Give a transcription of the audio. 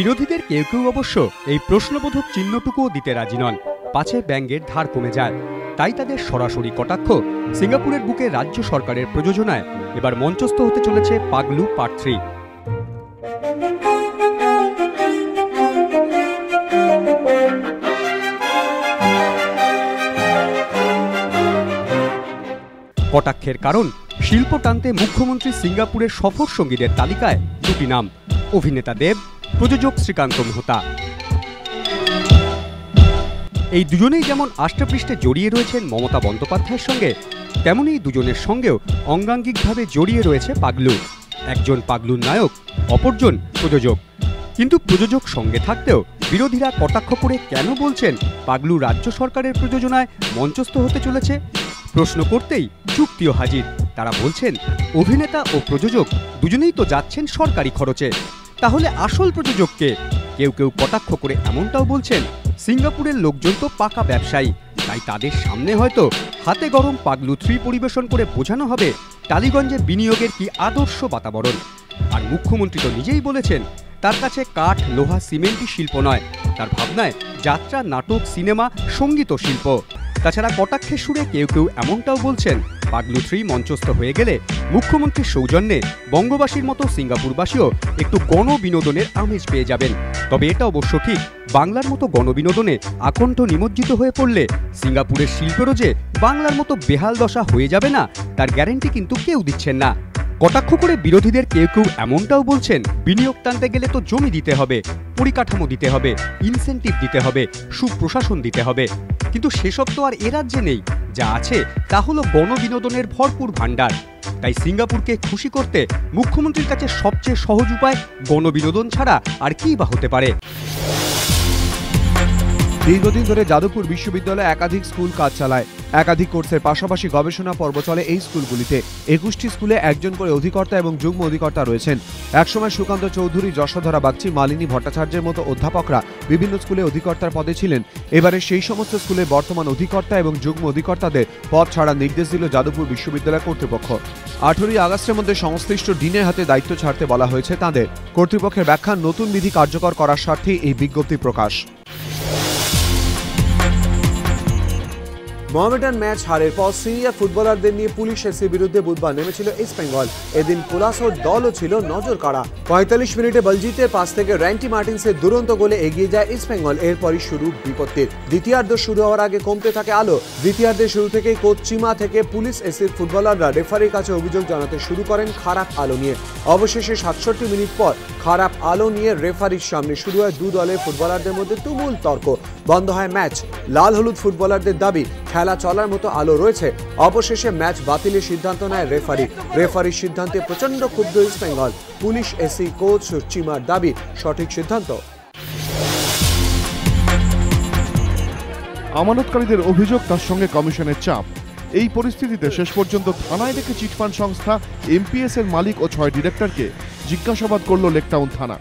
বিরোধীদের কেউ কেউ অবশ্য এই প্রশ্নবোধক চিহ্নটুকুও দিতে রাজি নন। পাছে ব্যাঙ্গের ধার কমে যায়। তাই তাদের সরাসরি কটাক্ষ সিঙ্গাপুরের বুকে রাজ্য সরকারের প্রযোজনায় এবার মঞ্চস্থ হতে চলেছে পাগলু পার্ট থ্রি। কটাক্ষের কারণ, শিল্প টানতে মুখ্যমন্ত্রী সিঙ্গাপুরের সফর সঙ্গীদের তালিকায় দুটি নাম। অভিনেতা দেব প্রযোজক শ্রীকান্ত মোহতা। এই দুজনেই যেমন আষ্টেপৃষ্ঠে জড়িয়ে রয়েছেন মমতা বন্দ্যোপাধ্যায়ের সঙ্গে, তেমনই দুজনের সঙ্গেও অঙ্গাঙ্গিকভাবে জড়িয়ে রয়েছে পাগলু। একজন পাগলুর নায়ক, অপরজন প্রযোজক। কিন্তু প্রযোজক সঙ্গে থাকতেও বিরোধীরা কটাক্ষ করে কেন বলছেন পাগলু রাজ্য সরকারের প্রযোজনায় মঞ্চস্থ হতে চলেছে? প্রশ্ন করতেই চুক্তিও হাজির। তারা বলছেন, অভিনেতা ও প্রযোজক দুজনেই তো যাচ্ছেন সরকারি খরচে। তাহলে আসল প্রযোজককে কেউ কেউ কটাক্ষ করে এমনটাও বলছেন, সিঙ্গাপুরের লোকজন তো পাকা ব্যবসায়ী, তাই তাদের সামনে হয়তো হাতে গরম পাগলু থ্রি পরিবেশন করে বোঝানো হবে টালিগঞ্জে বিনিয়োগের কি আদর্শ বাতাবরণ। আর মুখ্যমন্ত্রী তো নিজেই বলেছেন, তার কাছে কাঠ, লোহা, সিমেন্টই শিল্প নয়, তার ভাবনায় যাত্রা, নাটক, সিনেমা, সংগীত শিল্প। তাছাড়া কটাক্ষের সুরে কেউ কেউ এমনটাও বলছেন পাগলু থ্রি মঞ্চস্থ হয়ে গেলে মুখ্যমন্ত্রীর সৌজন্যে বঙ্গবাসীর মতো সিঙ্গাপুরবাসীও একটু গণবিনোদনের আমেজ পেয়ে যাবেন। তবে এটা অবশ্য ঠিক, বাংলার মতো গণবিনোদনে আকণ্ঠ নিমজ্জিত হয়ে পড়লে সিঙ্গাপুরের শিল্পেরও যে বাংলার মতো বেহাল দশা হয়ে যাবে না, তার গ্যারেন্টি কিন্তু কেউ দিচ্ছেন না। কটাক্ষ করে বিরোধীদের কেউ কেউ এমনটাও বলছেন, বিনিয়োগ টানতে গেলে তো জমি দিতে হবে, পরিকাঠামো দিতে হবে ইনসেন্টিভ দিতে হবে, সুপ্রশাসন দিতে হবে। কিন্তু সেসব তো আর এ রাজ্যে নেই। যা আছে তা হলো গণবিনোদনের ভরপুর ভাণ্ডার। তাই সিঙ্গাপুরকে খুশি করতে মুখ্যমন্ত্রীর কাছে সবচেয়ে সহজ উপায় গণবিনোদন ছাড়া আর কি বা হতে পারে? দীর্ঘদিন ধরে যাদবপুর বিশ্ববিদ্যালয়ে একাধিক স্কুল কাজ চালায়। একাধিক কোর্সের পাশাপাশি গবেষণা পর্ব চলে এই স্কুলগুলিতে। একুশটি স্কুলে একজন করে অধিকর্তা এবং যুগ্ম অধিকর্তা রয়েছেন। একসময় সুকান্ত চৌধুরী, যশোধরা বাগচি, মালিনী ভট্টাচার্যের মতো অধ্যাপকরা বিভিন্ন স্কুলে অধিকর্তার পদে ছিলেন। এবারে সেই সমস্ত স্কুলে বর্তমান অধিকর্তা এবং যুগ্ম অধিকর্তাদের পদ ছাড়ার নির্দেশ দিল যাদবপুর বিশ্ববিদ্যালয় কর্তৃপক্ষ। আঠেরোই আগস্টের মধ্যে সংশ্লিষ্ট ডিনের হাতে দায়িত্ব ছাড়তে বলা হয়েছে তাদের। কর্তৃপক্ষের ব্যাখ্যা, নতুন বিধি কার্যকর করার স্বার্থেই এই বিজ্ঞপ্তি প্রকাশ। মোহামেডান ম্যাচ হারের পর সিনিয়র ফুটবলারদের নিয়ে পুলিশ এসির বিরুদ্ধে বুধবার নেমেছিল ইস্ট বেঙ্গল। এদিন কুলাসোর দলও ছিল নজর কাড়া পঁয়তাল্লিশ মিনিটে বলজিতের পাস থেকে র্যান্টি মার্টিন্সের দুরন্ত গোলে এগিয়ে যায় ইস্ট বেঙ্গল। এরপরই শুরু বিপত্তির। দ্বিতীয়ার্ধ শুরু হওয়ার আগে কমতে থাকে আলো। দ্বিতীয়ার্ধের শুরু থেকেই কোচ চিমা থেকে পুলিশ এসির ফুটবলাররা রেফারির কাছে অভিযোগ জানাতে শুরু করেন খারাপ আলো নিয়ে। অবশেষে সাতষট্টি মিনিট পর খারাপ আলো নিয়ে রেফারির সামনে শুরু হয় দু দলের ফুটবলারদের মধ্যে তুমুল তর্ক। বন্ধ হয় ম্যাচ। লাল হলুদ ফুটবলারদের দাবি খেলা চলার মতো আলো রয়েছে। অবশেষে ম্যাচ বাতিলের সিদ্ধান্ত নেয় রেফারি। রেফারির সিদ্ধান্তে প্রচণ্ড ক্ষুব্ধ East Bengal. Police AC coach চিমার দাবি, সঠিক সিদ্ধান্ত। আমানতকারীদের অভিযোগ তার সঙ্গে কমিশনের চাপ। এই পরিস্থিতিতে শেষ পর্যন্ত থানায় রেখে চিটফান্ড সংস্থা এমপিএস এর মালিক ও ছয় ডিরেক্টরকে জিজ্ঞাসাবাদ করল লেকটাউন থানা।